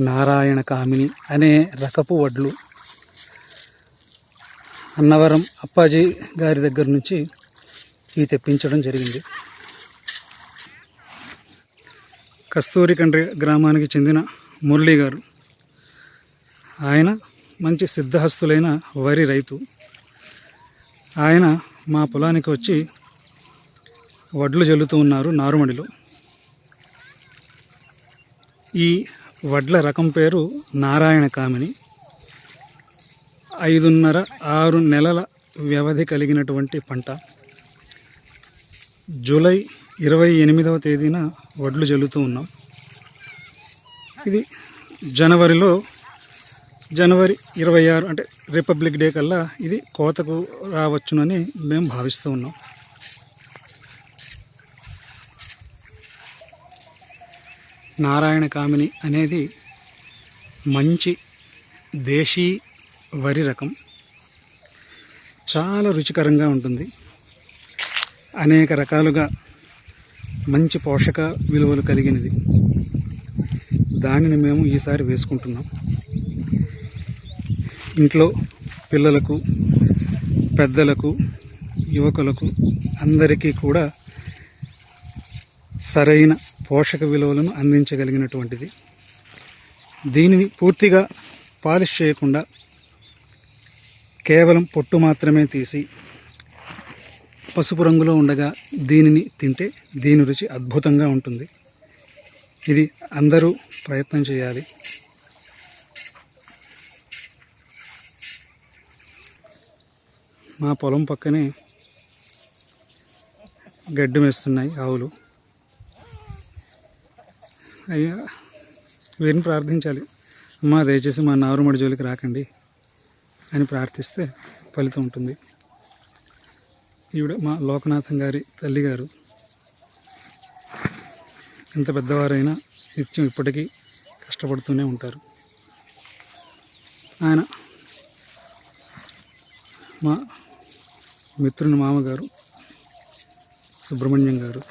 నారాయణ కామిని అనే రకపు వడ్లు. అన్నవరం అప్పాజీ గారి దగ్గర నుంచి ఇవి తెప్పించడం జరిగింది. కస్తూరి కండ్రి గ్రామానికి చెందిన మురళీ గారు. ఆయన మంచి సిద్ధహస్తులైన వరి రైతు. ఆయన మా పొలానికి వచ్చి వడ్లు జల్లుతూ ఉన్నారు నారుమడిలో. ఈ వడ్ల రకం పేరు నారాయణ కామిని. ఐదున్నర ఆరు నెలల వ్యవధి కలిగినటువంటి పంట. జూలై ఇరవై ఎనిమిదవ తేదీన వడ్లు జల్లుతూ ఉన్నాం. ఇది జనవరిలో జనవరి ఇరవై ఆరు అంటే రిపబ్లిక్ డే కల్లా ఇది కోతకు రావచ్చునని మేము భావిస్తూ ఉన్నాం. నారాయణ కామిని అనేది మంచి దేశీ వరి రకం. చాలా రుచికరంగా ఉంటుంది. అనేక రకాలుగా మంచి పోషక విలువలు కలిగినది. దానిని మేము ఈసారి వేసుకుంటున్నాం. ఇంట్లో పిల్లలకు పెద్దలకు యువకులకు అందరికీ కూడా సరైన పోషక విలువలను అందించగలిగినటువంటిది. దీనిని పూర్తిగా పాలిష్ చేయకుండా కేవలం పొట్టు మాత్రమే తీసి పసుపు రంగులో ఉండగా దీనిని తింటే దీని రుచి అద్భుతంగా ఉంటుంది. ఇది అందరూ ప్రయత్నం చేయాలి. మా పొలం పక్కనే గడ్డి మేస్తున్నాయి ఆవులు. అయ్యా వీరిని ప్రార్థించాలి. అమ్మ దయచేసి మా నారుమడి జోలికి రాకండి అని ప్రార్థిస్తే ఫలితం ఉంటుంది. ఈవిడ మా లోకనాథం గారి తల్లి గారు ఎంత పెద్దవారైనా నిత్యం ఇప్పటికీ కష్టపడుతూనే ఉంటారు. ఆయన మా మిత్రుని మామగారు సుబ్రహ్మణ్యం గారు.